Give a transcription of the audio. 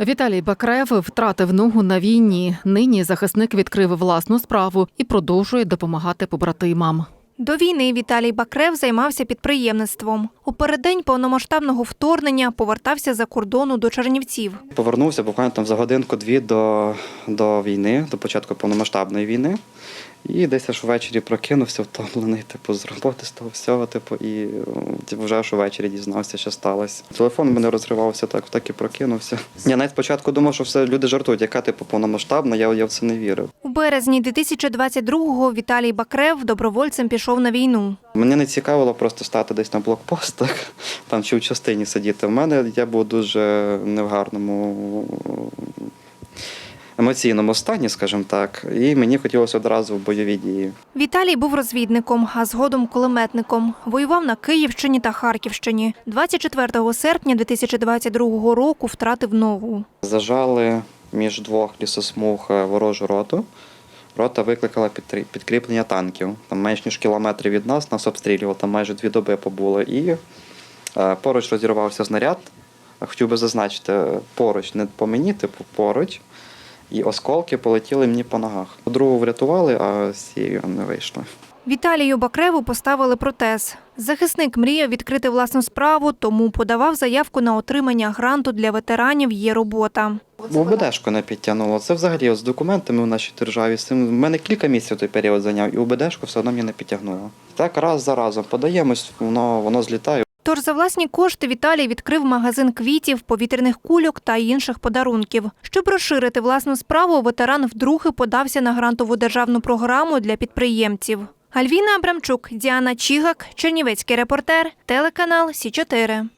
Віталій Бакрев втратив ногу на війні. Нині захисник відкрив власну справу і продовжує допомагати побратимам. До війни Віталій Бакрев займався підприємництвом. У переддень повномасштабного вторгнення повертався за кордону до Чернівців. Повернувся буквально там за годинку-дві до, до війни, до початку повномасштабної війни. І десь аж ввечері прокинувся, втомлений, типу, з роботи з того всього, типу, і типу, вже аж ввечері дізнався, що сталося. Телефон мене розривався, так, так і прокинувся. Я навіть спочатку думав, що все люди жартують, яка типу повномасштабна, я, я в це не вірив. У березні 2022-го Віталій Бакрев добровольцем пішов на війну. Мені не цікавило просто стати десь на блокпостах, там чи в частині сидіти. В мене я був дуже не в гарному емоційному стані, скажімо так, і мені хотілося одразу в бойові дії. Віталій був розвідником, а згодом кулеметником. Воював на Київщині та Харківщині. 24 серпня 2022 року втратив ногу. Зажали між двох лісосмуг е, ворожу роту. Рота викликала підкріплення танків. Там менш ніж кілометр від нас нас обстрілювали, там майже дві доби побули. І е, поруч розірвався знаряд. Хотів би зазначити, е, поруч, не по мені, типу поруч. І осколки полетіли мені по ногах. Другу врятували, а з цією не вийшло. Віталію Бакреву поставили протез. Захисник мріяв відкрити власну справу, тому подавав заявку на отримання гранту для ветеранів є робота. УБДшку не підтягнуло. Це взагалі з документами в нашій державі. В мене кілька місяців той період зайняв, і УБДшку все одно мені не підтягнуло. Так раз за разом подаємось, воно, воно злітає. Тож за власні кошти Віталій відкрив магазин квітів, повітряних кульок та інших подарунків. Щоб розширити власну справу, ветеран вдруге подався на грантову державну програму для підприємців. Альвіна Абрамчук, Діана Чігак, Чернівецький репортер, телеканал Сі 4